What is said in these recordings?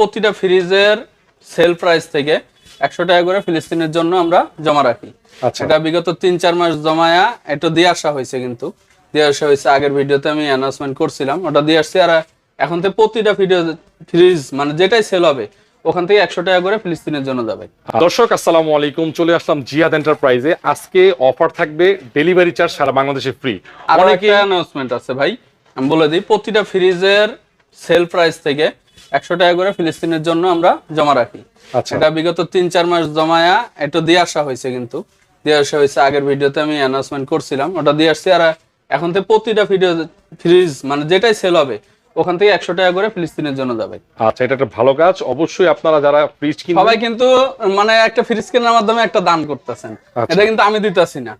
প্রতিটা ফ্রিজের sell price থেকে একশো টাকা করে ফিলিস্তিনের জন্য আমরা জমা রাখি। আচ্ছা। এটা বিগত তিন চার মাস জমায়া এটা দিয়ে আসা হয়েছে কিন্তু। দিয়ে আসা হয়েছে আগের ভিডিওতে আমি অ্যানাউন্সমেন্ট করছিলাম ওটা দিয়ে আসছি আর এখন থেকে প্রতিটা ভিডিও ফ্রিজ মানে যেটাই সেল হবে ওখান থেকে একশো টাকা করে ফিলিস্তিনের জন্য যাবে। দর্শক আসসালামু আলাইকুম চলে আসলাম জিয়াদ এন্টারপ্রাইজে আজকে অফার থাকবে ডেলিভারি চার্জ সারা বাংলাদেশে ফ্রি আর অনেকে অ্যানাউন্সমেন্ট আছে ভাই আমি বলে দিই প্রতিটা ফ্রিজের সেল প্রাইস থেকে একশো টাকা করে ফিলিস্তিনের জন্য আমরা জমা রাখি। আচ্ছা। এটা বিগত তিন চার মাস জমায়া এটা দিয়ে আসা হয়েছে কিন্তু। দিয়ে আসা হয়েছে আগের ভিডিওতে আমি অ্যানাউন্সমেন্ট করছিলাম ওটা দিয়ে আসছি আর এখন থেকে প্রতিটা ভিডিও ফ্রিজ মানে যেটাই সেল হবে ওখান থেকে একশো টাকা করে ফিলিস্তিনের জন্য যাবে। আচ্ছা এটা একটা ভালো কাজ। অবশ্যই আপনারা যারা ফ্রিজ কিনবেন সবাই কিন্তু মানে একটা ফ্রিজ কেনার মাধ্যমে একটা দান করতেছেন। আচ্ছা। এটা কিন্তু আমি দিতেছি না।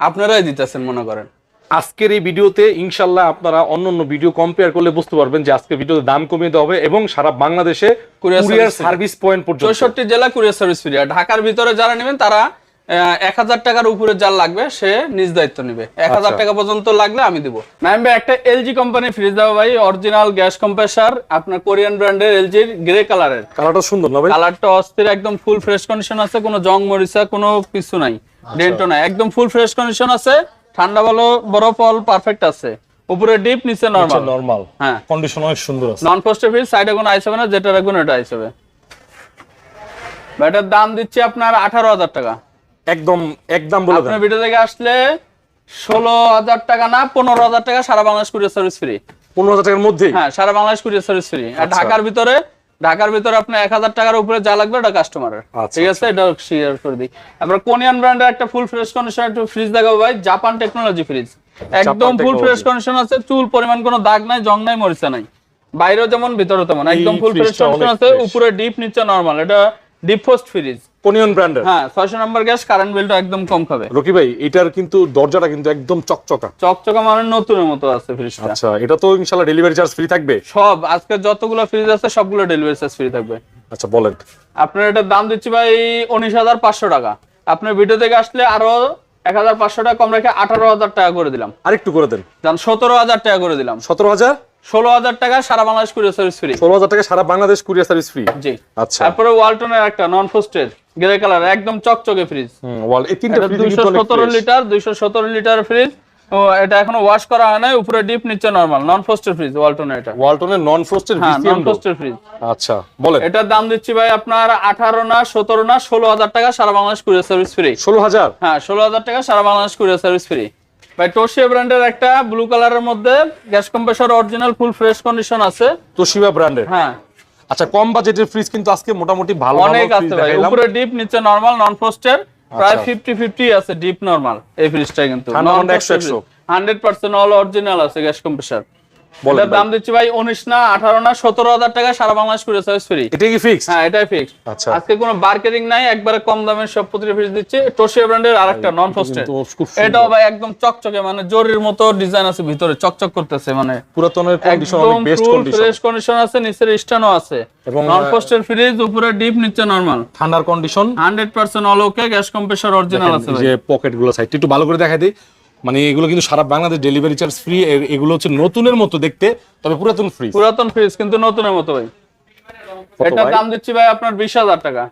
আপনারাই দিতেছেন মনে করেন। আজকের এই ভিডিওতে ইনশাল্লাহ আপনারা অন্য অন্য ভিডিও কম্পেয়ার করলে বুঝতে পারবেন যে আজকে ভিডিওতে দাম কমিয়ে দেওয়া হবে এবং সারা বাংলাদেশে কুরিয়ার সার্ভিস পয়েন্ট পর্যন্ত। চৌষট্টি জেলা কুরিয়ার সার্ভিস ফ্রি আর ঢাকার ভিতরে যারা নেবেন তারা এক হাজার টাকার উপরে যার লাগবে সে নিজ দায়িত্ব নেবে। এক হাজার আচ্ছা। টাকা পর্যন্ত লাগলে আমি দিব। নাইম ভাই একটা এলজি কোম্পানি ফ্রিজ ভাই অরিজিনাল গ্যাস কম্প্রেসার আপনার কোরিয়ান ব্র্যান্ডের এলজির গ্রে কালারের কালারটা সুন্দর না ভাই? কালারটা অস্থির একদম ফুল ফ্রেশ কন্ডিশন আছে কোনো জং মরিচা কোনো কিছু নাই। ডেন্টও নাই একদম ফুল ফ্রেশ কন্ডিশন আছে। ঠান্ডা ভালো বরফ অল পারফেক্ট আছে। উপরে ডিপ নিচে নরমাল নরমাল হ্যাঁ। কন্ডিশন অনেক সুন্দর আছে। নন পোস্টের ফ্রিজ সাইডে কোনো আইস হবে না যেটা রাখবেন ওটা আইস হবে। এটার দাম দিচ্ছি আপনার আঠারো হাজার টাকা। একদম একদম বলে দেন। আপনার ভিডিও থেকে আসলে ষোলো হাজার টাকা না পনেরো হাজার টাকা সারা বাংলাদেশ কুরিয়ার সার্ভিস ফ্রি পনেরো হাজার টাকার মধ্যে হ্যাঁ সারা বাংলাদেশ কুরিয়ার সার্ভিস ফ্রি আর আচ্ছা। ঢাকার ভিতরে ঢাকার ভিতরে আপনার এক হাজার টাকার উপরে যা লাগবে ওটা কাস্টমারের আচ্ছা, ঠিক আছে? এটা শেয়ার করে দিই। আমরা কোনিয়ান ব্র্যান্ডের একটা ফুল ফ্রেশ কন্ডিশন একটু ফ্রিজ দেখাবো ভাই। জাপান টেকনোলজি ফ্রিজ একদম ফুল ফ্রেশ কন্ডিশন আছে চুল পরিমাণ কোনো দাগ নাই জং নাই মরিচা নাই। বাইরেও যেমন ভিতরে তেমন। একদম ফুল ফ্রেশ কন্ডিশন আছে উপরে ডিপ নিচে নরমাল এটা ডিপ ফোস্ট ফ্রিজ কোনিয়ন ব্র্যান্ডের হ্যাঁ ছয়শো নম্বর গ্যাস কারেন্ট বিলটা একদম কম খাবে। রকি ভাই এটার কিন্তু দরজাটা কিন্তু একদম চকচকা। চকচকা মানে নতুনের মতো আছে ফ্রিজটা আচ্ছা এটা তো ইনশাল্লাহ ডেলিভারি চার্জ ফ্রি থাকবে? সব আজকে যতগুলো ফ্রিজ আছে সবগুলো ডেলিভারি চার্জ ফ্রি থাকবে। আচ্ছা বলেন। আপনার এটার দাম দিচ্ছি ভাই উনিশ হাজার পাঁচশো টাকা। আপনার ভিডিও থেকে আসলে আরও এক হাজার পাঁচশো টাকা কম রেখে আঠারো হাজার টাকা করে দিলাম। আরেকটু করে দেন। সতেরো হাজার টাকা করে দিলাম। সতেরো হাজার? ষোলো হাজার টাকা সারা বাংলাদেশ কুরিয়ার সার্ভিস ফ্রি ষোলো হাজার টাকা সারা বাংলাদেশ কুরিয়ার সার্ভিস ফ্রি জি। আচ্ছা। তারপরে ওয়ালটনের একটা নন গ্রে কালার একদম চকচকে ফ্রিজ ওয়াল এই তিনটা। লিটার ফ্রিজ ও এটা এখনও ওয়াশ করা হয় নাই উপরে ডিপ নিচে নরমাল নন ফ্রিজ ওয়ালটনের এটা। ওয়ালটনের নন ফ্রস্টেড নন ফ্রিজ আচ্ছা বলেন। এটার দাম দিচ্ছি ভাই আপনার আঠারো না সতেরো না ষোলো হাজার টাকা সারা বাংলাদেশ কুরিয়ার সার্ভিস ফ্রি ষোলো হাজার? হ্যাঁ ষোলো হাজার টাকা সারা বাংলাদেশ কুরিয়ার সার্ভিস ফ্রি ভাই টোশিয়া ব্র্যান্ডের একটা ব্লু কালারের মধ্যে gas compressor original full fresh condition আছে। তোশিবা ব্র্যান্ডের হ্যাঁ। আচ্ছা কম বাজেটের ফ্রিজ কিন্তু আজকে মোটামুটি ভালো অনেক আছে ভাই উপরে ডিপ নিচে নরমাল নন ফ্রস্টের প্রায় আচ্ছা। ফিফটি ফিফটি আছে ডিপ নরমাল এই ফ্রিজটা কিন্তু। ঠান্ডা মান্ডা 100 100 হান্ড্রেড পার্সেন্ট অল অরিজিনাল আছে গ্যাস কম্প্রেসর এটার দাম দিচ্ছি ভাই উনিশ না আঠারো না সতেরো হাজার টাকা সারা বাংলাদেশ কুরিয়ার সার্ভিস ফ্রি এটা কি ফিক্স হ্যাঁ এটাই ফিক্স আচ্ছা। আজকে কোনো নাই একবারে কম দামের সব প্রতিটা ফ্রিজ দিচ্ছে। টোশিয়া ব্র্যান্ডের আরেকটা নন ফ্রস্টেড। এটাও ভাই একদম চকচকে মানে জরির মতো ডিজাইন আছে ভিতরে চকচক করতেছে মানে পুরাতনের কন্ডিশন অনেক বেস্ট কন্ডিশন ফ্রেশ কন্ডিশন আছে নিচের স্ট্যান্ডও আছে। এবং, নন আহ, ফ্রস্টের ফ্রিজ উপরে ডিপ নিচে নরমাল ঠান্ডার condition 100% all okay gas compressor original আছে ভাই। যে পকেটগুলো সাইড একটু ভালো করে দেখাই দিই। মানে এগুলো কিন্তু সারা বাংলাদেশ ডেলিভারি চার্জ ফ্রি এগুলো হচ্ছে নতুনের মতো দেখতে তবে পুরাতন ফ্রি পুরাতন ফ্রিজ কিন্তু নতুনের মতো ভাই। এটার দাম দিচ্ছি ভাই আপনার বিশ হাজার টাকা।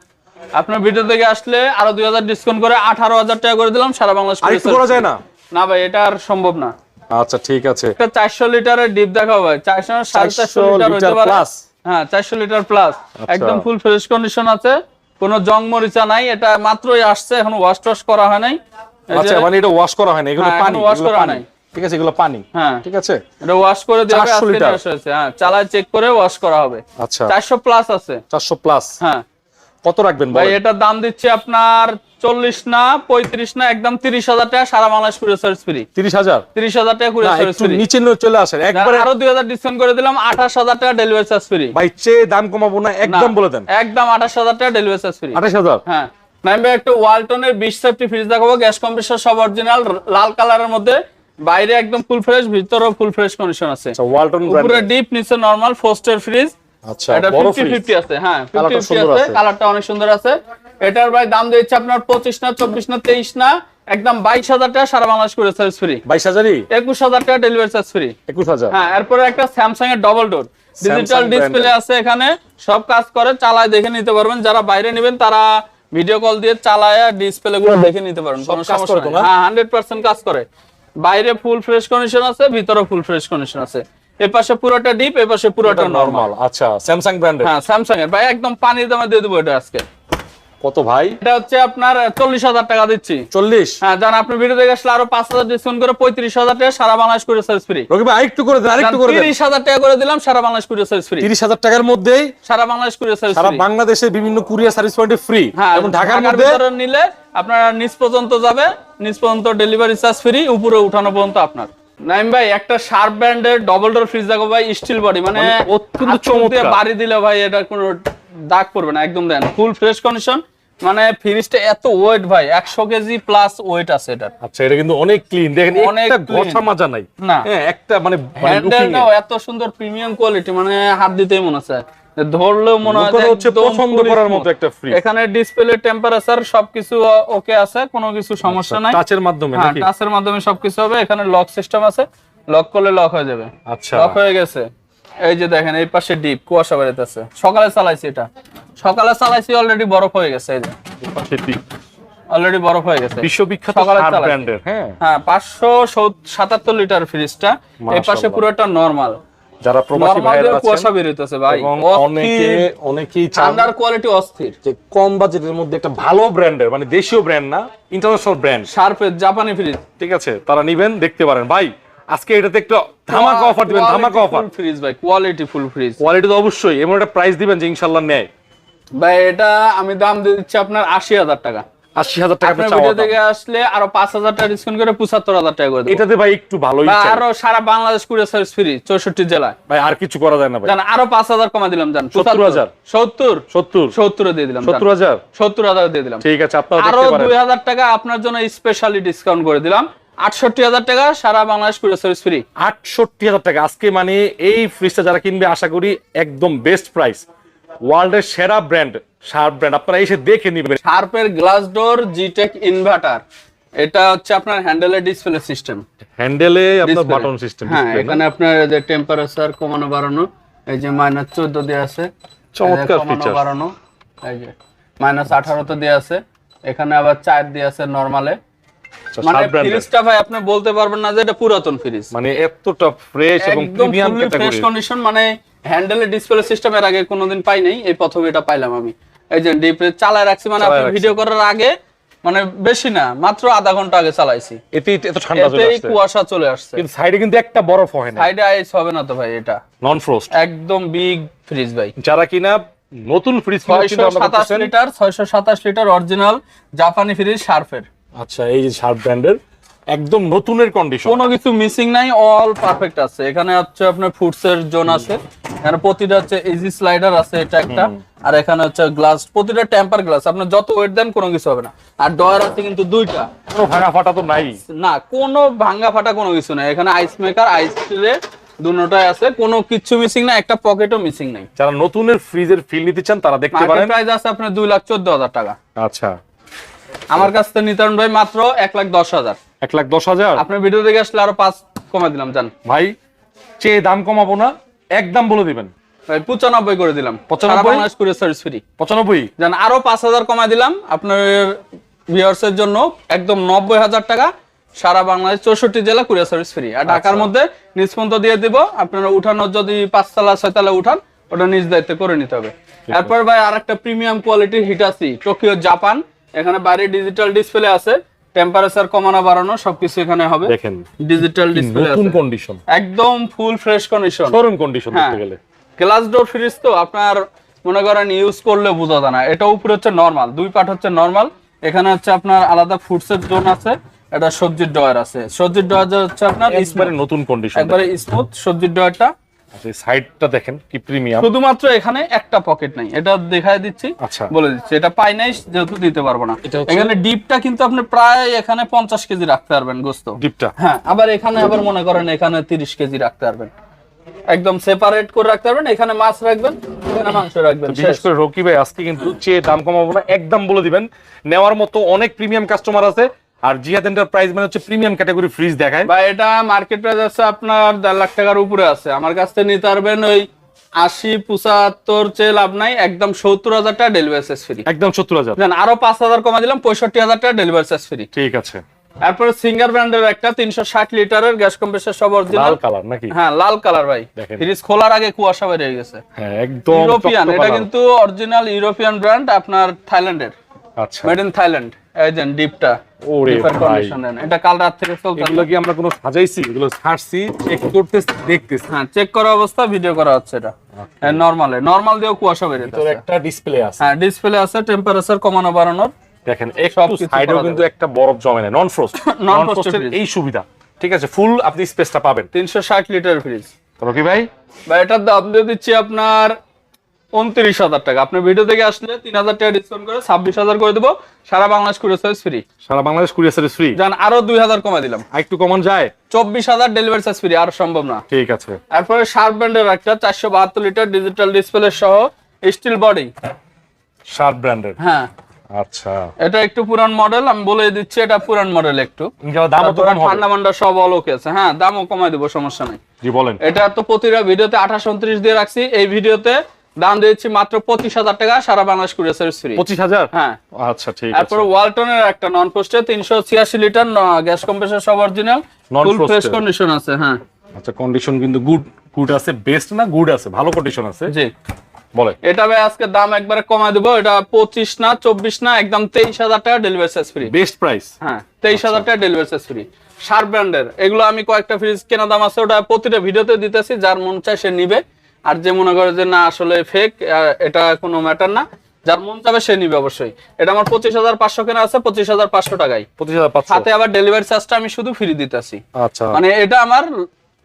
আপনার ভিডিও থেকে আসলে আরও দুই হাজার ডিসকাউন্ট করে আঠারো হাজার টাকা করে দিলাম সারা বাংলাদেশ করা যায় না? না ভাই এটা আর সম্ভব না। আচ্ছা ঠিক আছে। একটা চারশো লিটারের ডিপ দেখাও ভাই। চারশো সাড়ে চারশো 400 লিটার হতে পারে। হ্যাঁ চারশো লিটার প্লাস আচ্ছা। একদম ফুল ফ্রেশ কন্ডিশন আছে। কোনো জং মরিচা নাই এটা মাত্রই আসছে এখন ওয়াশ টস করা হয় নাই। আচ্ছা মানে এটা ওয়াশ করা হয় না এগুলো হ্যাঁ, পানি এগুলো করা পানি। নাই। ঠিক আছে এগুলো পানি। হ্যাঁ। ঠিক আছে? এটা ওয়াশ করে দেওয়া হবে 400 লিটার। নিয়ে হ্যাঁ চালায় চেক করে ওয়াশ করা হবে। আচ্ছা। চারশো প্লাস আছে। চারশো প্লাস হ্যাঁ। কত রাখবেন ভাই এটার দাম দিচ্ছে আপনার চল্লিশ না পঁয়ত্রিশ না একদম তিরিশ হাজার টাকা সারা বাংলাদেশ কুরিয়ার সার্ভিস ফ্রি তিরিশ হাজার? তিরিশ হাজার টাকা না কুরিয়ার সার্ভিস ফ্রি নিচে চলে আসেন। একবারে আরও দুই হাজার ডিসকাউন্ট করে দিলাম আঠাশ হাজার টাকা ডেলিভারি চার্জ ফ্রি ভাই চেয়ে দাম কমাবো না একদম বলে দেন। একদম আঠাশ হাজার টাকা ডেলিভারি চার্জ ফ্রি আঠাশ হাজার? হ্যাঁ। নাইম ভাই একটা ওয়ালটনের বিশ সেফটি ফ্রিজ দেখাবো। গ্যাস কম্প্রেসর সব অরিজিনাল লাল কালারের মধ্যে। বাইরে একদম ফুল ফ্রেশ ভিতরেও ফুল ফ্রেশ কন্ডিশন আছে। আচ্ছা ওয়ালটন উপরে ডিপ নিচে নরমাল ফোস্টের ফ্রিজ আচ্ছা এটা বড় ফিফটি ফ্রিজ ফিফটি আছে হ্যাঁ কালারটা ফিফটি সুন্দর আছে আছে। কালারটা অনেক সুন্দর আছে। এটার ভাই দাম দিচ্ছে আপনার পঁচিশ না চব্বিশ না তেইশ না একদম বাইশ হাজার টাকা সারা বাংলাদেশ করে সার্ভিস ফ্রি টাকা ডেলিভারি চার্জ ফ্রি হ্যাঁ এরপরে একটা স্যামসাং এর ডবল ডোর ডিজিটাল ডিসপ্লে আছে এখানে সব কাজ করে চালায় দেখে নিতে পারবেন। যারা বাইরে নেবেন তারা ভিডিও কল দিয়ে চালায় ডিসপ্লে গুলো দেখে নিতে পারেন কোনো সমস্যা নেই। হ্যাঁ হান্ড্রেড পার্সেন্ট কাজ করে। বাইরে ফুল ফ্রেশ কন্ডিশন আছে ভিতরে ফুল ফ্রেশ কন্ডিশন আছে। এপাশে পাশে পুরোটা ডিপ এপাশে পাশে পুরোটা নরমাল নরমাল আচ্ছা স্যামসাং ব্র্যান্ডের হ্যাঁ স্যামসাং এর। ভাই একদম পানির দামে দিয়ে দেবো এটা আজকে। কত ভাই? এটা হচ্ছে আপনার চল্লিশ হাজার টাকা দিচ্ছি। চল্লিশ? হ্যাঁ জান আপনি ভিডিও দেখে আসলে আরও পাঁচ হাজার ডিসকাউন্ট করে পঁয়ত্রিশ হাজার টাকা সারা বাংলাদেশ করে সার্ভিস ফ্রি রকি ভাই আরেকটু করে দেন আরেকটু করে দেন। তিরিশ হাজার টাকা করে দিলাম সারা বাংলাদেশ করে সার্ভিস ফ্রি তিরিশ হাজার টাকার মধ্যেই সারা বাংলাদেশ করে সার্ভিস সারা ফ্রি বাংলাদেশের বিভিন্ন কুরিয়ার সার্ভিস পয়েন্টে ফ্রি হ্যাঁ এবং ঢাকার মধ্যে নিলে আপনার নিচ পর্যন্ত যাবে নিচ পর্যন্ত ডেলিভারি চার্জ ফ্রি উপরে উঠানো পর্যন্ত আপনার। নাইম ভাই একটা শার্প ব্র্যান্ডের ডবল ডোর ফ্রিজ দেখো ভাই স্টিল বডি মানে মানে অত্যন্ত চমৎকার। বাড়ি দিলে ভাই এটা কোনো দাগ পড়বে না একদম দেন। ফুল ফ্রেশ কন্ডিশন মানে ফ্রিজটা এত ওয়েট ভাই একশো কেজি প্লাস ওয়েট আছে এটার। আচ্ছা এটা কিন্তু অনেক ক্লিন দেখেন একটা clean। ঘষা মাজা নাই। না। হ্যাঁ একটা মানে হ্যান্ডেলটাও এত সুন্দর প্রিমিয়াম কোয়ালিটি মানে হাত দিতেই মনে হচ্ছে ধরলেও মনে হয় হচ্ছে পছন্দ করার মতো একটা fridge। এখানে ডিসপ্লে টেম্পারেচার সবকিছু ওকে আছে কোনো কিছু সমস্যা নাই। টাচের মাধ্যমে হ্যাঁ নাকি? টাচের মাধ্যমে সবকিছু হবে এখানে লক সিস্টেম আছে লক করলে লক হয়ে যাবে। আচ্ছা। লক হয়ে গেছে। এই যে দেখেন এই পাশে ডিপ কুয়াশা বেরোতেছে সকালে চালাইছি এটা। সকালে চালাইছি অলরেডি বরফ হয়ে গেছে এই যে। সেটি অলরেডি বরফ হয়ে গেছে। বিশ্ববিখ্যাত। ব্র্যান্ডের। হ্যাঁ। হ্যাঁ পাঁচশো সাতাত্তর লিটার ফ্রিজটা। এই পাশে। পুরোটা নর্মাল যারা প্রবাসী কুয়াশা আছেন বেরোতেছে ভাই অনেকে অনেকেই চান ঠান্ডার কোয়ালিটি অস্থির। যে কম বাজেটের মধ্যে একটা ভালো ব্র্যান্ডের মানে দেশীয় ব্র্যান্ড না ইন্টারন্যাশনাল ব্র্যান্ড শার্পের জাপানি ফ্রিজ ঠিক আছে তারা নিবেন দেখতে পারেন। ভাই আজকে এটাতে একটা ধামাকা অফার দিবেন ধামাকা অফার ফ্রিজ ভাই কোয়ালিটি ফুল ফ্রিজ কোয়ালিটি তো অবশ্যই এমন একটা প্রাইস দিবেন যে ইনশাল্লাহ নেয়। ভাই এটা আমি দাম দিয়ে দিচ্ছি আপনার আশি হাজার টাকা। আশি হাজার টাকা ভিডিও থেকে আসলে আরও পাঁচ হাজার টাকা ডিসকাউন্ট করে পঁচাত্তর হাজার টাকা করে এটাতে ভাই একটু ভালোই আরও সারা বাংলাদেশ কুড়িয়ে সার্ভিস ফ্রি চৌষট্টি জেলায়। ভাই আর কিছু করা যায় না ভাই। আরও পাঁচ হাজার কমা দিলাম জান 70,000 সত্তর সত্তর? সত্তর। দিয়ে দিলাম সত্তর হাজার? সত্তর হাজার দিয়ে দিলাম। ঠিক আছে আপনারা আরও দুই হাজার টাকা আপনার জন্য স্পেশালি ডিসকাউন্ট করে দিলাম। আটষট্টি হাজার টাকা সারা বাংলাদেশ কুড়িয়ে সার্ভিস ফ্রি আটষট্টি হাজার টাকা। আজকে মানে এই ফ্রিজটা যারা কিনবে আশা করি একদম বেস্ট প্রাইস ওয়ার্ল্ডের সেরা ব্র্যান্ড শার্প ব্র্যান্ড আপনারা এসে দেখে নিবেন। শার্পের গ্লাস ডোর জিটেক ইনভার্টার এটা হচ্ছে আপনার হ্যান্ডেলের ডিসপ্লে সিস্টেম হ্যান্ডেলে আপনার বাটন সিস্টেম হ্যাঁ এখানে আপনার যে টেম্পারেচার কমানো বাড়ানো এই যে মাইনাস চোদ্দ দিয়ে আছে। চমৎকার feature। বাড়ানো এই যে মাইনাস আঠারোতে দিয়ে আছে। এখানে আবার চার দিয়ে আছে নর্মালে মানে ফ্রিজটা ভাই আপনি বলতে পারবেন না যে এটা পুরাতন ফ্রিজ মানে এতটা ফ্রেশ এবং প্রিমিয়াম ফ্রেশ কন্ডিশন মানে হ্যান্ডেলের ডিসপ্লে সিস্টেম এর আগে কোনোদিন পাই নাই এই প্রথম এটা পাইলাম আমি। এই যে ডিপ চালায় রাখছি মানে আপনি ভিডিও করার আগে মানে বেশি না মাত্র আধা ঘণ্টা আগে চালাইছি। এতে এত ঠান্ডা চলে আসছে। কুয়াশা চলে আসছে। কিন্তু সাইডে কিন্তু একটা বরফ হয় না সাইডে আইস হবে না তো ভাই এটা। নন ফ্রোস্ট একদম বিগ ফ্রিজ ভাই। যারা কিনা নতুন ফ্রিজ লিটার অরিজিনাল জাপানি ফ্রিজ শার্ফের আচ্ছা এই যে শার্প ব্র্যান্ডের একদম নতুনের কন্ডিশন কোনো কিছু মিসিং নাই অল পারফেক্ট আছে। এখানে হচ্ছে আপনার ফুডস এর জোন আছে। এখানে প্রতিটা হচ্ছে ইজি স্লাইডার আছে এটা একটা। আর এখানে হচ্ছে গ্লাস প্রতিটা টেম্পার গ্লাস আপনি যত ওয়েট দেন কোনো কিছু হবে না। আর ডয়ার আছে কিন্তু দুইটা। কোনো ভাঙা ফাটা তো নাই। না কোনো ভাঙ্গা ফাটা কোনো কিছু নাই। এখানে আইস মেকার আইস ট্রে দুটোটাই আছে। কোনো কিছু মিসিং না একটা পকেটও মিসিং নাই। যারা নতুনের ফ্রিজের ফিল নিতে চান তারা দেখতে পারেন। প্রাইস আছে আপনার দুই লাখ চোদ্দ হাজার টাকা। আচ্ছা। আমার কাছ থেকে নিতারণ ভাই মাত্র এক লাখ দশ হাজার। এক লাখ দশ হাজার? আপনার ভিডিও দেখে আসলে আরও পাঁচ কমা দিলাম জান ভাই চেয়ে দাম কমাবো না একদম বলে দিবেন। ভাই পঁচানব্বই করে দিলাম। 95? করে সার্ভিস ফ্রি পঁচানব্বই? জান আরও পাঁচ হাজার কমাই দিলাম আপনার ভিউয়ার্সের জন্য। একদম নব্বই হাজার টাকা সারা বাংলাদেশ চৌষট্টি জেলা কুরিয়ার সার্ভিস ফ্রি আর ঢাকার মধ্যে নিজ পর্যন্ত দিয়ে দিব। আপনারা উঠানোর যদি পাঁচতলা ছয়তলা উঠান ওটা নিজ দায়িত্বে করে নিতে হবে। এরপর ভাই আর একটা প্রিমিয়াম কোয়ালিটির হিটাসি টোকিও জাপান এখানে বাইরে ডিজিটাল ডিসপ্লে আছে টেম্পারেচার কমানো বাড়ানো সবকিছু এখানে হবে। দেখেন ডিজিটাল ডিসপ্লে নতুন কন্ডিশন একদম full fresh condition showroom condition দেখতে গেলে। গ্লাস ডোর ফ্রিজ তো আপনার মনে করেন ইউজ করলে বোঝা যায় না। এটা উপরে হচ্ছে নরমাল দুই পার্ট হচ্ছে নরমাল এখানে হচ্ছে আপনার আলাদা ফুডসের জোন আছে এটা সবজির ডয়ার আছে। সবজির ডয়ার হচ্ছে আপনার নতুন কন্ডিশন একবারে স্মুথ সবজির ডয়ারটা সাইডটা দেখেন কি প্রিমিয়াম শুধুমাত্র এখানে একটা পকেট নাই। এটা দেখায় দিচ্ছি আচ্ছা। বলে দিচ্ছি। এটা পাই নাই যেহেতু দিতে পারব না। এখানে ডিপটা কিন্তু আপনি প্রায় এখানে পঞ্চাশ কেজি রাখতে পারবেন গোস্ত। ডিপটা হ্যাঁ আবার এখানে আবার মনে করেন এখানে তিরিশ কেজি রাখতে পারবেন। একদম সেপারেট করে রাখতে পারবেন। এখানে মাছ রাখবেন এখানে মাংস রাখবেন বিশেষ শেষ। করে রকি ভাই আজকে কিন্তু চেয়ে দাম কমাবো না একদম বলে দিবেন। নেওয়ার মতো অনেক প্রিমিয়াম কাস্টমার আছে। আর জিহাদ এন্টারপ্রাইজ মানে হচ্ছে প্রিমিয়াম ক্যাটাগরি ফ্রিজ দেখায়। বা এটা মার্কেট প্রাইস আছে আপনার দেড় লাখ টাকার উপরে আছে। আমার কাছ থেকে নিতে পারবেন ওই আশি পঁচাত্তর চেয়ে লাভ নাই একদম সত্তর হাজার টাকা ডেলিভারি চার্জ ফ্রি একদম সত্তর হাজার। আরও পাঁচ হাজার কমা দিলাম পঁয়ষট্টি হাজার টাকা ডেলিভারি চার্জ ফ্রি ঠিক আছে। তারপরে সিঙ্গার ব্র্যান্ডের একটা তিনশো ষাট লিটারের গ্যাস কম্প্রেসার সব অরিজিনাল লাল কালার নাকি? হ্যাঁ লাল কালার ভাই। দেখেন। ফ্রিজ খোলার আগে কুয়াশা বেরিয়ে গেছে। হ্যাঁ একদম ইউরোপিয়ান এটা কিন্তু অরিজিনাল ইউরোপিয়ান ব্র্যান্ড আপনার থাইল্যান্ডের আচ্ছা। মেড ইন থাইল্যান্ড ডিপটা ওরে ভাই। এটা কাল রাত থেকে চলতে এগুলো কি আমরা কোনো সাজাইছি? এগুলো ছাড়ছি চেক করতেছি দেখতেছি। হ্যাঁ চেক করা অবস্থা ভিডিও করা হচ্ছে এটা। নরমালে নরমাল দিয়েও কুয়াশা বেরিয়ে একটা ডিসপ্লে আছে। হ্যাঁ ডিসপ্লে আছে টেম্পারেচার কমানো বাড়ানোর। দেখেন একটু সাইডেও কিন্তু একটা বরফ জমে না নন ফ্রোস্ট নন ফ্রোস্টের এই সুবিধা। ঠিক আছে ফুল আপনি স্পেসটা পাবেন। তিনশো ষাট লিটার ফ্রিজ তো কি ভাই? বা এটার দাম দিয়ে দিচ্ছি আপনার উনত্রিশ হাজার টাকা। আপনার ভিডিও থেকে আসলে তিন হাজার টাকা ডিসকাউন্ট করে ছাব্বিশ হাজার করে দেবো। সারা বাংলাদেশ কুড়ি সার্ভিস ফ্রি সারা বাংলাদেশ কুরিয়ার সার্ভিস ফ্রি যান আরও দুই হাজার কমে দিলাম। একটু কমন যায়? চব্বিশ হাজার ডেলিভারি চার্জ ফ্রি আর সম্ভব না। ঠিক আছে। তারপরে শার্প ব্র্যান্ডের একটা চারশো বাহাত্তর লিটার ডিজিটাল ডিসপ্লে সহ স্টিল বডি শার্প ব্র্যান্ডের হ্যাঁ। আচ্ছা। এটা একটু পুরান মডেল আমি বলে দিচ্ছি এটা পুরান মডেল একটু। দাম ঠান্ডা মান্ডা সব অলোকে আছে। হ্যাঁ দামও কমাই দেবো সমস্যা নাই। জি বলেন। এটা তো প্রতিটা ভিডিওতে আঠাশ উনত্রিশ দিয়ে রাখছি। এই ভিডিওতে দাম দিয়েছি মাত্র পঁচিশ হাজার টাকা সারা বাংলাদেশ কুরিয়ার সার্ভিস ফ্রি পঁচিশ হাজার? হ্যাঁ। আচ্ছা ঠিক আছে। তারপরে ওয়ালটনের একটা নন পোস্টে তিনশো ছিয়াশি লিটার গ্যাস কম্প্রেসার সব অরিজিনাল ফুল ফ্রেশ কন্ডিশন আছে হ্যাঁ। আচ্ছা কন্ডিশন কিন্তু গুড গুড আছে বেস্ট না গুড আছে? ভালো কন্ডিশন আছে? জি। বলে। এটা ভাই আজকে দাম একবারে কমায় দেবো এটা পঁচিশ না চব্বিশ না একদম তেইশ হাজার টাকা delivery charge free best price হ্যাঁ তেইশ হাজার টাকা ডেলিভারি চার্জ ফ্রি শার্প ব্র্যান্ডের এগুলো আমি কয়েকটা ফ্রিজ কেনা দাম আছে ওটা প্রতিটা ভিডিওতে দিতেছি যার মন চায় সে নিবে। আর যে মনে করে যে না আসলে ফেক এটা কোনো ম্যাটার না। যার মন চাবে সে নিবে অবশ্যই। এটা আমার পঁচিশ হাজার পাঁচশো কেনা আছে পঁচিশ হাজার পাঁচশো টাকায়। পঁচিশ হাজার সাথে আবার ডেলিভারি চার্জটা আমি শুধু ফ্রি দিতেছি। আচ্ছা। মানে এটা আমার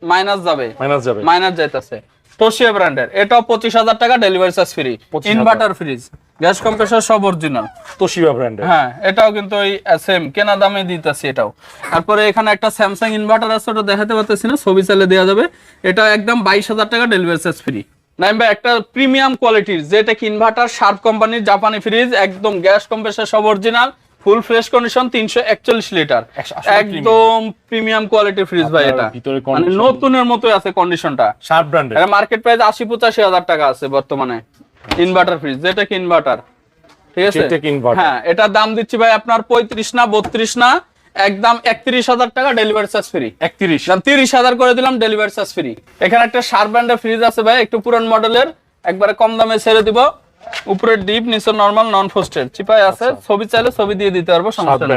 মাইনাস যাবে। মাইনাস যাবে। মাইনাস যাইতেছে। টোশিয়া ব্র্যান্ডের এটাও পঁচিশ হাজার টাকা delivery charge free 25,000 inverter fridge gas compressor সব অরিজিনাল তোশিবা ব্র্যান্ডের হ্যাঁ এটাও কিন্তু ওই সেম কেনা দামে দিতেছি এটাও। তারপরে এখানে একটা স্যামসাং ইনভার্টার আছে ওটা দেখাতে পারতেছি না ছবি চালে দেওয়া যাবে। এটা একদম বাইশ হাজার টাকা ডেলিভারি চার্জ ফ্রি নাইম ভাই একটা প্রিমিয়াম কোয়ালিটির যেটা কি ইনভার্টার শার্প কোম্পানির জাপানি ফ্রিজ একদম গ্যাস কম্প্রেসার সব অরিজিনাল ফুল ফ্রেশ কন্ডিশন তিনশো একচল্লিশ লিটার। একদম প্রিমিয়াম কোয়ালিটির ফ্রিজ ভাই এটা। মানে নতুনের মতোই আছে কন্ডিশনটা শার্প ব্র্যান্ডের এটা মার্কেট প্রাইস আশি পঁচাশি হাজার টাকা আছে বর্তমানে। ইনভার্টার ফ্রিজ যেটা কি ইনভার্টার ঠিক আছে। হ্যাঁ এটার দাম দিচ্ছি ভাই আপনার পঁয়ত্রিশ না বত্রিশ না একদম একত্রিশ হাজার টাকা ডেলিভারি চার্জ ফ্রি একত্রিশ। তিরিশ হাজার করে দিলাম ডেলিভারি চার্জ ফ্রি এখানে একটা শার্প ব্র্যান্ডের ফ্রিজ আছে ভাই একটু পুরান মডেলের একবারে কম দামে ছেড়ে দিব। উপরে ডিপ নিচে নর্মাল নন ফোস্টেড চিপাই আছে ছবি চাইলে ছবি দিয়ে দিতে পারব সমস্যা।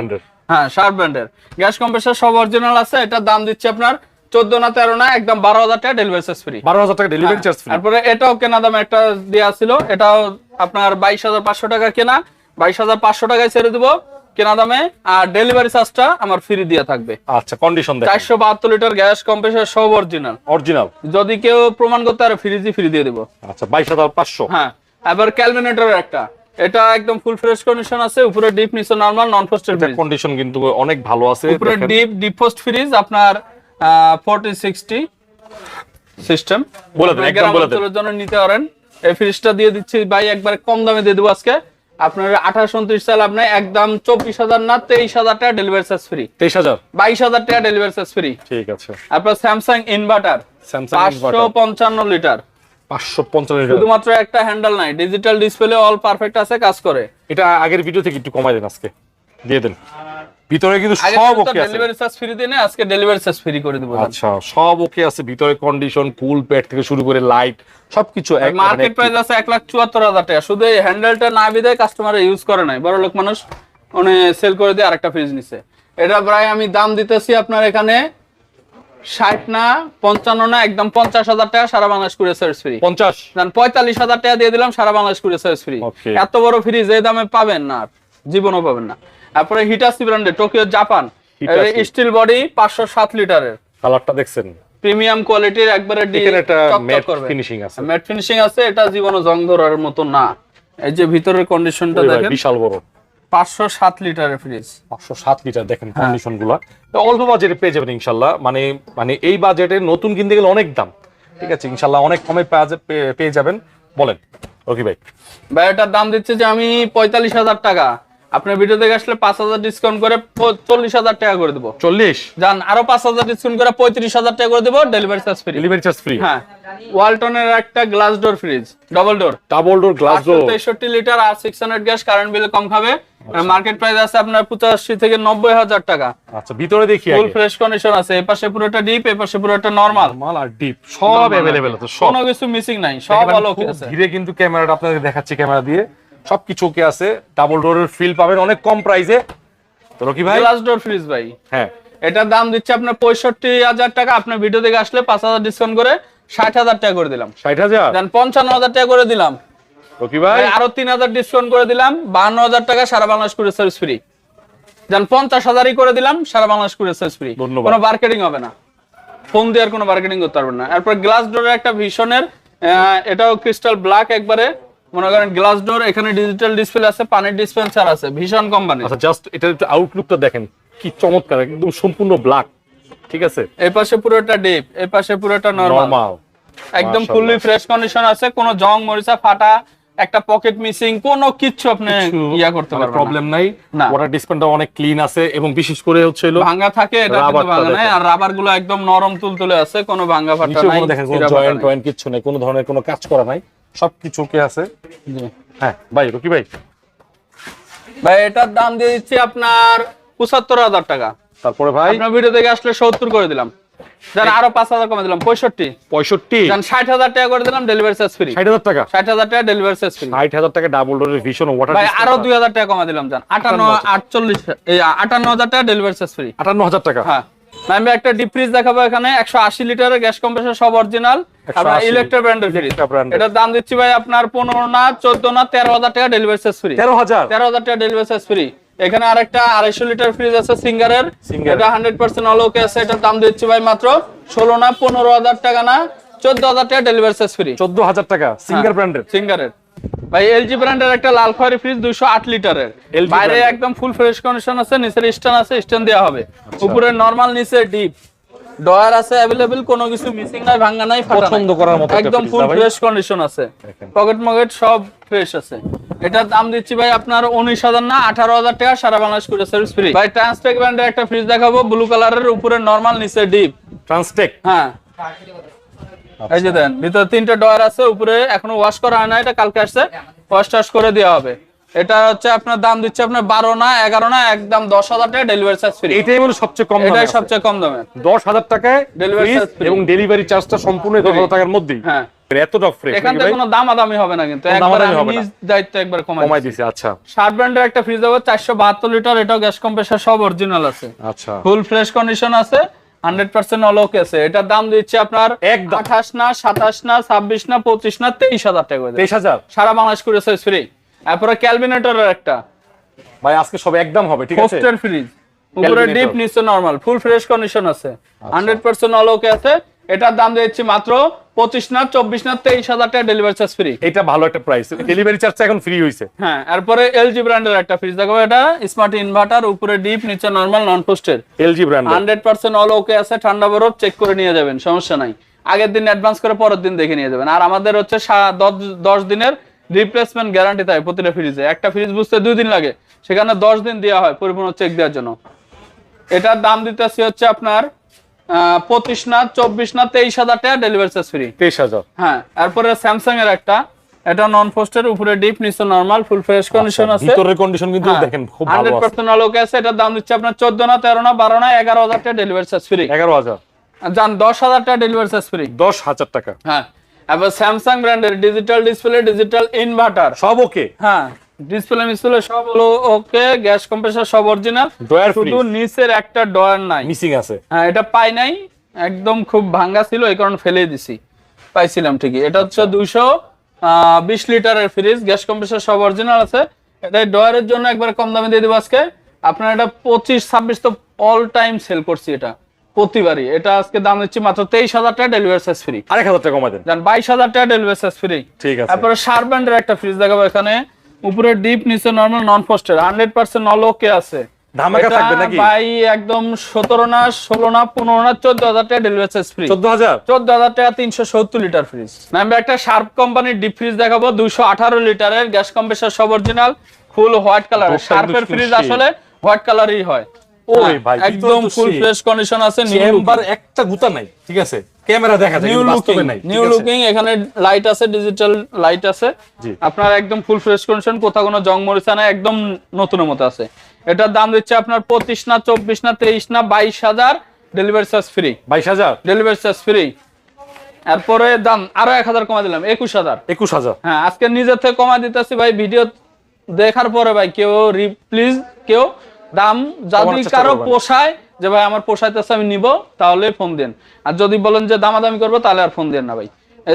হ্যাঁ শার্প ব্র্যান্ডের গ্যাস কম্প্রেসার সব অরিজিনাল আছে এটার দাম দিচ্ছি আপনার চোদ্দ না তেরো না একদম বারো হাজার টাকা ডেলিভারি চার্জ ফ্রি বারো হাজার টাকা ডেলিভারি চার্জ ফ্রি তারপরে এটাও কেনা দামে একটা দেওয়া ছিল এটাও আপনার বাইশ হাজার পাঁচশো টাকা কেনা বাইশ হাজার পাঁচশো টাকায় ছেড়ে দিব কেনা দামে আর ডেলিভারি চার্জটা আমার ফ্রি দিয়ে থাকবে। আচ্ছা কন্ডিশন চারশো বাহাত্তর লিটার গ্যাস কম্প্রেসার সব অরিজিনাল অরিজিনাল যদি কেউ প্রমাণ করতে পারে ফ্রিজই ফ্রি দিয়ে দিব। আচ্ছা বাইশ হাজার পাঁচশো। হ্যাঁ। এবার ক্যালমিনেটরের একটা। এটা একদম ফুল ফ্রেশ কন্ডিশন আছে উপরে ডিপ নিচে নর্মাল নন ফ্রিজ কন্ডিশন কিন্তু অনেক ভালো আছে উপরে ডিপ ডিপ পোস্ট ফ্রিজ আপনার ফোরটি সিক্সটি সিস্টেম বলে দেন, একদম বলে দেন। জন্য নিতে পারেন। এই ফ্রিজটা দিয়ে দিচ্ছি ভাই একবার কম দামে দিয়ে দেবো আজকে। আপনার আঠাশ উনত্রিশ সাল আপনার একদম চব্বিশ হাজার না তেইশ হাজার টাকা ডেলিভারি চার্জ ফ্রি তেইশ হাজার? বাইশ হাজার টাকা ডেলিভারি চার্জ ফ্রি ঠিক আছে। আপনার স্যামসাং ইনভার্টার পাঁচশো পঞ্চান্ন লিটার শুধুমাত্র একটা হ্যান্ডেল নাই ডিজিটাল ডিসপ্লে অল পারফেক্ট আছে কাজ করে। এটা আগের ভিডিও থেকে একটু কমাই দেন আজকে। দিয়ে দেন। ভিতরে কিন্তু সব ওকে আছে। ডেলিভারি চার্জ ফ্রি দিয়ে নেই, আজকে ডেলিভারি চার্জ ফ্রি করে দেবো। আচ্ছা সব ওকে আছে। ভিতরে কন্ডিশন কুল প্যাড থেকে শুরু করে লাইট সবকিছু এক- মার্কেট প্রাইস আছে এক লাখ চুয়াত্তর হাজার টাকা। শুধু এই হ্যান্ডেলটা না বিদায় কাস্টমার ইউজ করে নাই। বড় লোক মানুষ মানে সেল করে দিয়ে আরেকটা ফ্রিজ নিছে। এটা প্রায় আমি দাম দিতেছি আপনার এখানে ষাট না পঞ্চান্ন না একদম পঞ্চাশ হাজার টাকা সারা বাংলাদেশ কুরিয়ার সার্ভিস ফ্রি পঞ্চাশ? পঁয়তাল্লিশ হাজার টাকা দিয়ে দিলাম সারা বাংলাদেশ কুরিয়ার সার্ভিস ফ্রি এত বড় ফ্রিজ এই দামে পাবেন না। জীবনও পাবেন না। তারপরে হিটাসি ব্র্যান্ডের টোকিও জাপান স্টিল বডি পাঁচশো সাত লিটারের। কালারটা দেখছেন? প্রিমিয়াম কোয়ালিটির একবারে ম্যাট ফিনিশিং আছে। ম্যাট ফিনিশিং আছে এটা জীবনও জং ধরার মতো না। এই যে ভিতরের কন্ডিশনটা দেখেন। বিশাল বড়। পাঁচশো সাত লিটারের ফ্রিজ পাঁচশো সাত লিটার দেখেন হ্যাঁ। কন্ডিশনগুলা তো অল্প বাজেটে পেয়ে যাবেন ইনশাল্লাহ। মানে মানে এই বাজেটে নতুন কিনতে গেলে অনেক দাম। ঠিক আছে ইনশাল্লাহ অনেক কমে পেয়ে যাবেন। বলেন ওকে ভাই। ভাই এটার দাম দিচ্ছে যে আমি পঁয়তাল্লিশ হাজার টাকা। আপনার ভিডিও দেখে আসলে পাঁচ হাজার ডিসকাউন্ট করে চল্লিশ হাজার টাকা করে দেবো। চল্লিশ? যান আরও পাঁচ হাজার ডিসকাউন্ট করে পঁয়ত্রিশ হাজার টাকা করে দেবো delivery charge free delivery charge free হ্যাঁ ওয়ালটনের একটা glass door fridge double door double door glass door তেষট্টি লিটার আর six hundred gas current bill কম খাবে। মার্কেট প্রাইস আছে আপনার পঁচাশি থেকে নব্বই হাজার টাকা। আচ্ছা ভিতরে দেখি ফুল ফ্রেশ কন্ডিশন আছে এই পাশে পুরোটা ডিপ এই পাশে পুরোটা নর্মাল মাল আর ডিপ সব অ্যাভেলেবেল আছে সব। কোনো কিছু মিসিং নাই সব ভালো আছে। ধীরে কিন্তু ক্যামেরাটা আপনাদের দেখাচ্ছি ক্যামেরা দিয়ে। সবকিছু ওকে আছে। ডাবল ডোরের ফিল পাবেন অনেক কম প্রাইসে তো রকি ভাই? গ্লাস ডোর ফ্রিজ ভাই। হ্যাঁ। এটার দাম দিচ্ছে আপনার পঁয়ষট্টি হাজার টাকা। আপনার ভিডিও দেখে আসলে পাঁচ হাজার ডিসকাউন্ট করে ষাট হাজার টাকা করে দিলাম। ষাট হাজার? দেন পঞ্চান্ন হাজার টাকা করে দিলাম। রকি ভাই? আরও তিন হাজার ডিসকাউন্ট করে দিলাম। বান্ন হাজার টাকা সারা বাংলাদেশ করে সার্ভিস ফ্রি দেন পঞ্চাশ হাজারই করে দিলাম সারা বাংলাদেশ করে সার্ভিস ফ্রি। কোনো মার্কেটিং হবে না। ফোন দিয়ে আর কোনো মার্কেটিং করতে পারবেন না। এরপর গ্লাস ডোরের একটা আহ, এটাও ক্রিস্টাল ব্ল্যাক একবারে। মনে করেন গ্লাস ডোর এখানে ডিজিটাল ডিসপ্লে আছে পানির ডিসপেন্সার আছে ভীষণ কোম্পানি আচ্ছা জাস্ট এটা একটু আউটলুকটা দেখেন কি চমৎকার একদম সম্পূর্ণ ব্ল্যাক ঠিক আছে? এই পাশে পুরোটা ডিপ এই পাশে পুরোটা নরমাল একদম ফুললি ফ্রেশ কন্ডিশন আছে কোনো জং মরিচা ফাটা একটা পকেট মিসিং কোনো কিছু আপনি ইয়া করতে পারবেন প্রবলেম নাই। ওয়াটার ডিসপেন্সটা অনেক ক্লিন আছে এবং বিশেষ করে হচ্ছে হলো ভাঙা থাকে এটা কিন্তু ভাঙা নাই আর রাবারগুলো একদম নরম তুলতুলে আছে কোনো ভাঙা ফাটা নাই দেখেন কোনো জয়েন্ট। টয়েন্ট কিচ্ছু নেই কোনো ধরনের কোনো কাজ করা নাই। সবকিছু ওকে আছে। হ্যাঁ ভাই রকি ভাই। ভাই এটার দাম দিয়ে দিচ্ছি আপনার পঁচাত্তর হাজার টাকা। তারপরে ভাই? আপনার ভিডিও থেকে আসলে সত্তর করে দিলাম। যান আরও পাঁচ হাজার কমে দিলাম পঁয়ষট্টি। পঁয়ষট্টি? যান ষাট হাজার টাকা করে দিলাম ডেলিভারি চার্জ ফ্রি ষাট হাজার টাকা? ষাট হাজার টাকা ডেলিভারি চার্জ ফ্রি ষাট হাজার টাকা ডাবল ডোরের ভীষণ ওয়াটার ভাই আরও দুই হাজার টাকা কমে দিলাম যান। আটান্ন আটচল্লিশ এই আটান্ন হাজার টাকা ডেলিভারি চার্জ ফ্রি আটান্ন হাজার টাকা? হ্যাঁ। আমি একটা ডিপ ফ্রিজ দেখাবো এখানে। একশো আশি লিটারের গ্যাস কম্প্রেসর সব অরিজিনাল আপনার 180 ইলেকট্রা ব্র্যান্ডের ফ্রিজ Electra brand এর। এটার দাম দিচ্ছি ভাই আপনার পনেরো না চোদ্দ না তেরো হাজার টাকা ডেলিভারি চার্জ ফ্রি টাকা ডেলিভারি চার্জ ফ্রি এখানে আরেকটা আড়াইশো লিটার ফ্রিজ আছে সিঙ্গারের। এটা এটার দাম দিচ্ছি ভাই মাত্র ষোলো না পনেরো হাজার টাকা না চোদ্দ হাজার টাকা ডেলিভারি চার্জ ফ্রি চোদ্দ হাজার টাকা সিঙ্গার ব্র্যান্ডের সিঙ্গারের। ভাই এলজি ব্র্যান্ডের একটা লাল খয়েরি ফ্রিজ দুইশো আট লিটারের। বাইরে একদম ফুল ফ্রেশ কন্ডিশন আছে নিচের স্ট্যান্ড আছে স্ট্যান্ড দেওয়া হবে। উপরে নরমাল নিচে ডিপ ডয়ার আছে অ্যাভেলেবেল কোনো কিছু মিসিং নাই ভাঙা নাই ফাটা পছন্দ করার মতো একদম ফুল ফ্রেশ কন্ডিশন আছে। পকেট মকেট সব ফ্রেশ আছে। এটার দাম দিচ্ছি ভাই আপনার উনিশ হাজার না আঠারো হাজার টাকা সারা বাংলাদেশ করে সার্ভিস ফ্রি ভাই ট্রান্সটেক ব্র্যান্ডের একটা ফ্রিজ দেখাবো ব্লু কালারের উপরে নরমাল নিচে ডিপ ট্রান্সটেক হ্যাঁ। এই যে দেন ভিতরে তিনটা ডয়ার আছে উপরে এখনও ওয়াশ করা হয় না এটা কালকে আসছে। ওয়াশ টাশ করে দেওয়া হবে। এটা হচ্ছে আপনার দাম দিচ্ছে আপনার বারো না এগারো না একদম দশ হাজার টাকা ডেলিভারি চার্জ ফ্রি এটাই হলো সবচেয়ে কম এটাই সবচেয়ে কম দামে। দশ হাজার টাকায় free। এবং ডেলিভারি চার্জটা সম্পূর্ণ দশ হাজার টাকার মধ্যেই। হ্যাঁ। এতটা ফ্রেশ এখান থেকে কোনো দামাদামি হবে না কিন্তু একবার আমি দায়িত্ব একবার কমাই কমাই দিছে আচ্ছা। শার্ট ব্র্যান্ডের একটা ফ্রিজ হবে চারশো বাহাত্তর লিটার এটাও গ্যাস কম্প্রেসার সব অরিজিনাল আছে। আচ্ছা। ফুল ফ্রেশ কন্ডিশন আছে। হান্ড্রেড পার্সেন্ট অলোক আছে। এটার দাম দিচ্ছে আপনার একদম। আঠাশ না সাতাশ না ছাব্বিশ না পঁচিশ না তেইশ হাজার টাকা। তেইশ হাজার? সারা বাংলাদেশ করে ফ্রি তারপরে ক্যালভিনেটরের একটা। ভাই আজকে সব একদম হবে ঠিক আছে? ফ্রিজ উপরে ডিপ নিচে নরমাল ফুল ফ্রেশ কন্ডিশন আছে। হান্ড্রেড পার্সেন্ট অলোকে আছে। এটার দাম দিচ্ছি মাত্র পঁচিশ না চব্বিশ না তেইশ হাজার টাকা ডেলিভারি চার্জ ফ্রি এটা ভালো একটা প্রাইস ডেলিভারি চার্জটা এখন ফ্রি হইছে। হ্যাঁ এরপরে এলজি ব্র্যান্ডের একটা ফ্রিজ দেখাবো এটা স্মার্ট ইনভার্টার উপরে ডিপ নিচে নরমাল নন পোস্টের LG brand hundred percent all okay আছে ঠান্ডা বরফ চেক করে নিয়ে যাবেন সমস্যা নাই। আগের দিন অ্যাডভান্স করে পরের দিন দেখে নিয়ে যাবেন। আর আমাদের হচ্ছে দশ- দিনের রিপ্লেসমেন্ট গ্যারান্টি থাকে প্রতিটা ফ্রিজে একটা ফ্রিজ বুঝতে দুই দিন লাগে। সেখানে দশ দিন দেওয়া হয় পরিপূর্ণ চেক দেওয়ার জন্য। এটার দাম দিতেছি হচ্ছে আপনার পঁচিশ না চব্বিশ না তেইশ হাজার টাকা ডেলিভারি চার্জ ফ্রি তেইশ হাজার। হ্যাঁ তারপরে স্যামসাং এর একটা। এটা নন পোস্টের উপরে ডিপ নিচে নরমাল ফুল ফ্রেশ কন্ডিশন আছে। ভিতরের কন্ডিশন কিন্তু দেখেন খুব ভালো আছে। পার্সেন্ট আলোকে আছে এটার দাম দিচ্ছে আপনার চোদ্দ না তেরো না বারো না এগারো হাজার টাকা ডেলিভারি চার্জ ফ্রি এগারো হাজার। যান দশ হাজার টাকা ডেলিভারি চার্জ ফ্রি দশ হাজার টাকা। হ্যাঁ এবার স্যামসাং ব্র্যান্ডের ডিজিটাল ডিসপ্লে ডিজিটাল ইনভার্টার সব ওকে হ্যাঁ ডিসপ্লে মিসপ্লে সব হলো ওকে গ্যাস কম্প্রেসার সব অরিজিনাল ডয়ার শুধু নিচের একটা ডয়ার নাই। মিসিং আছে। হ্যাঁ এটা পাই নাই একদম খুব ভাঙ্গা ছিল এই কারণে ফেলে দিছি। পাইছিলাম ঠিকই। এটা হচ্ছে দুইশো বিশ লিটারের ফ্রিজ গ্যাস কম্প্রেসার সব অরিজিনাল আছে। এটা ডয়ারের জন্য একবার কম দামে দিয়ে দেবো আজকে। আপনার এটা পঁচিশ ছাব্বিশ তো অল টাইম সেল করছি এটা প্রতিবারই। এটা আজকে দাম দিচ্ছি মাত্র তেইশ হাজার টাকা ডেলিভারি চার্জ ফ্রি আরেক হাজার টাকা কমাই দেন। বাইশ হাজার টাকা ডেলিভারি চার্জ ফ্রি ঠিক আছে। তারপরে শার্পব্যান্ডের একটা ফ্রিজ দেখাবো এখানে। উপরে ডিপ নিচে নর্মাল নন পোস্টের হান্ড্রেড পার্সেন্ট অল ওকে আছে। ধামাকা থাকবে নাকি? ভাই একদম সতেরো না ষোলো না পনেরো না চোদ্দ হাজার টাকা ডেলিভারি চার্জ ফ্রি চোদ্দ হাজার? চোদ্দ হাজার টাকা তিনশো সত্তর লিটার ফ্রিজ আমি একটা শার্প কোম্পানির ডিপ ফ্রিজ দেখাবো দুইশো আঠারো লিটারের গ্যাস কম্প্রেসার সব অরিজিনাল ফুল হোয়াইট কালার দোকান শার্পের ফ্রিজ আসলে হোয়াইট কালারই হয়। ওই ভাই, একদম ফুল ফ্রেশ কন্ডিশন আছে চেম্বার একটা গুতা নাই ঠিক আছে? ক্যামেরা দেখা যায় নিউ লুকিং নাই নিউ লুকিং এখানে লাইট আছে ডিজিটাল লাইট আছে। আপনার একদম ফুল ফ্রেশ কন্ডিশন কোথাও কোনো জং মরিচা নাই একদম নতুনের মতো আছে। এটার দাম দিচ্ছে আপনার পঁচিশ না চব্বিশ না তেইশ না বাইশ হাজার ডেলিভারি চার্জ ফ্রি বাইশ হাজার? ডেলিভারি চার্জ ফ্রি এরপরে দাম আরও এক হাজার কমা দিলাম একুশ হাজার। একুশ হাজার। হ্যাঁ আজকে নিজের থেকে কমা দিতেছি ভাই ভিডিও দেখার পরে ভাই কেউ প্লিজ কেউ দাম যদি কারও পোষায় যে ভাই আমার পোষাইতেছে আমি নিব তাহলে ফোন দেন। আর যদি বলেন যে দামাদামি করব তাহলে আর ফোন দেন না ভাই।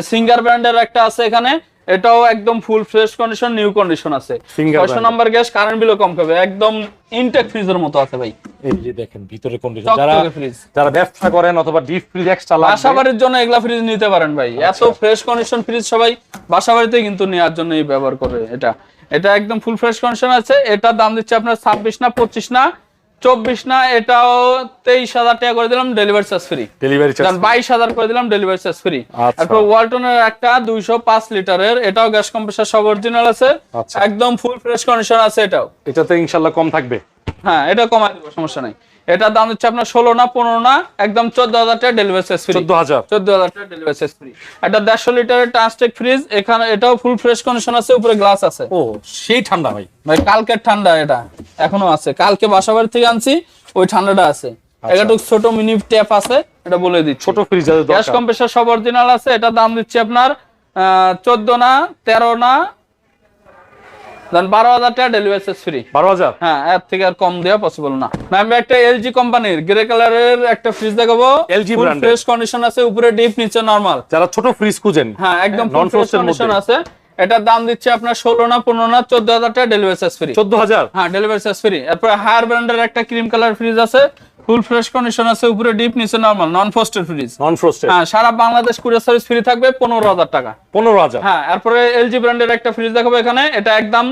সিঙ্গার ব্র্যান্ডের একটা আছে এখানে এটাও একদম full fresh condition new condition আছে। ছয়শো নাম্বার গ্যাস কারেন্ট বিলও কম খাবে। একদম ইনটেক ফ্রিজের মতো আছে ভাই। এই যে দেখেন ভিতরে কন্ডিশন যারা যারা ব্যবসা করেন অথবা ডিপ ফ্রিজ এক্সট্রা লাগবে বাসাবাড়ির জন্য এগুলা ফ্রিজ নিতে পারেন ভাই। এত ফ্রেশ কন্ডিশন ফ্রিজ সবাই বাসাবাড়িতে কিন্তু নেওয়ার জন্য ব্যবহার করে এটা। এটা একদম ফুল ফ্রেশ কন্ডিশন আছে। এটার দাম দিচ্ছে আপনার ছাব্বিশ না পঁচিশ না চব্বিশ না এটাও তেইশ হাজার টাকা করে দিলাম delivery charge free delivery charge বাইশ হাজার করে দিলাম ডেলিভারি চার্জ ফ্রি। তারপর ওয়ালটনের একটা দুইশো পাঁচ লিটারের এটাও গ্যাস কম্প্রেসার সব অরিজিনাল আছে। আচ্ছা। একদম ফুল ফ্রেশ কন্ডিশন আছে এটাও। এটাতে ইনশাল্লাহ কম থাকবে। হ্যাঁ এটা কমাই দেবো সমস্যা নাই। এটার দাম হচ্ছে আপনার ষোলো না পনেরো না একদম চোদ্দ হাজার টাকা ডেলিভারি চার্জ ফ্রি চোদ্দ হাজার। চোদ্দ হাজার টাকা ডেলিভারি চার্জ ফ্রি একটা দেড়শো লিটারের ট্রান্সটেক ফ্রিজ এখানে এটাও ফুল ফ্রেশ কন্ডিশন আছে উপরে গ্লাস আছে। ও সেই ঠান্ডা ভাই। ভাই কালকের ঠান্ডা এটা এখনও আছে। কালকে বাসাবাড়ি থেকে আনছি ওই ঠান্ডাটা আছে। এগাটুক ছোট মিনি ট্যাপ আছে এটা বলে দিচ্ছি। ছোট ফ্রিজ যাদের গ্যাস কম্প্রেসার সব অরিজিনাল আছে এটা দাম দিচ্ছি আপনার চোদ্দ না তেরো না বারো হাজার টাকা ডেলিভারি চার্জ ফ্রি বারো হাজার? হ্যাঁ এর থেকে আর কম দেওয়া পসিবল না। না, আমি একটা এলজি কোম্পানির গ্রে কালারের একটা ফ্রিজ দেখাবো। ফ্রেশ কন্ডিশন আছে উপরে ডিপ নিচে নরমাল যারা ছোট ফ্রিজ খুঁজেন হ্যাঁ একদম নন নন ফ্রেশ কন্ডিশন আছে। এটার দাম দিচ্ছে আপনার ষোলো না পনেরো না চোদ্দ হাজার টাকা ডেলিভারি চার্জ ফ্রি চোদ্দ হাজার? হ্যাঁ ডেলিভারি চার্জ ফ্রি এরপরে হায়ার ব্র্যান্ডের একটা ক্রিম কালার ফ্রিজ আছে। ফুল ফ্রেশ কন্ডিশন আছে উপরে ডিপ নিচে normal non frosted fridge non frosted হ্যাঁ সারা বাংলাদেশ কুরিয়ার সার্ভিস ফ্রি থাকবে পনেরো হাজার টাকা। পনেরো হাজার। হ্যাঁ এরপরে এলজি ব্র্যান্ডের একটা ফ্রিজ দেখাবো এখানে এটা একদম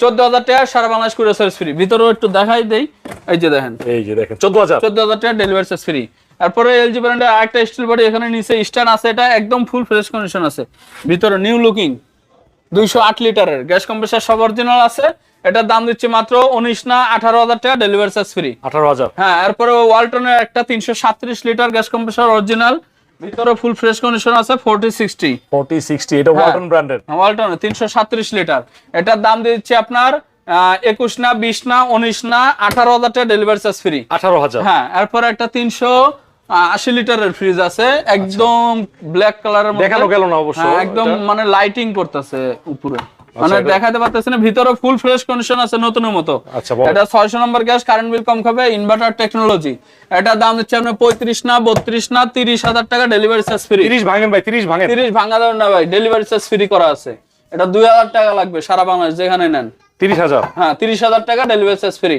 চোদ্দ হাজার টাকা সারা বাংলাদেশ কুরিয়ার সার্ভিস ফ্রি ভিতরেও একটু দেখাই দেই এই যে দেখেন। এই যে দেখেন চোদ্দ হাজার। চোদ্দ হাজার টাকা ডেলিভারি চার্জ ফ্রি তারপরে এলজি ব্র্যান্ডের আরেকটা স্টিল বডি এখানে নিচে স্ট্যান্ড আছে এটা একদম ফুল ফ্রেশ কন্ডিশন আছে। ভিতরে নিউ লুকিং দুইশো আট লিটারের। গ্যাস কম্প্রেসার সব অরিজিনাল আছে এটার দাম দিচ্ছে মাত্র উনিশ না আঠারো হাজার টাকা ডেলিভারি চার্জ ফ্রি আঠারো হাজার। হ্যাঁ এরপরে ওয়ালটনের একটা তিনশো সাতত্রিশ লিটার গ্যাস কম্প্রেসার অরিজিনাল ভিতরে ফুল ফ্রেশ কন্ডিশন আছে ফোরটি সিক্সটি ফোর্টি সিক্সটি এটা ওয়ালটন ব্র্যান্ডের তিনশো সাতত্রিশ লিটার এটার দাম দিচ্ছে আপনার একুশ না বিশ না উনিশ না আঠারো হাজার টাকা ডেলিভারি চার্জ ফ্রি আঠারো হাজার। হ্যাঁ এরপর একটা তিনশো আশি লিটারের ফ্রিজ আছে একদম ব্ল্যাক কালারের দেখানো গেল না অবশ্য। একদম মানে লাইটিং করতেছে উপরে। মানে দেখাতে পারতেছে না ভিতরে ফুল ফ্রেশ কন্ডিশন আছে নতুনের মতো। আচ্ছা, এটা ছয়শো নম্বর গ্যাস কারেন্ট বিল কম খাবে ইনভার্টার টেকনোলজি এটা দাম দিচ্ছে আপনার পঁয়ত্রিশ না বত্রিশ না তিরিশ হাজার টাকা ডেলিভারি চার্জ ফ্রি তিরিশ ভাঙেন ভাই তিরিশ ভাঙেন। তিরিশ ভাঙা দেবেন না ভাই ডেলিভারি চার্জ ফ্রি করা আছে। এটা দুই হাজার টাকা লাগবে সারা বাংলাদেশ যেখানে নেন। তিরিশ হাজার? হ্যাঁ তিরিশ হাজার টাকা ডেলিভারি চার্জ ফ্রি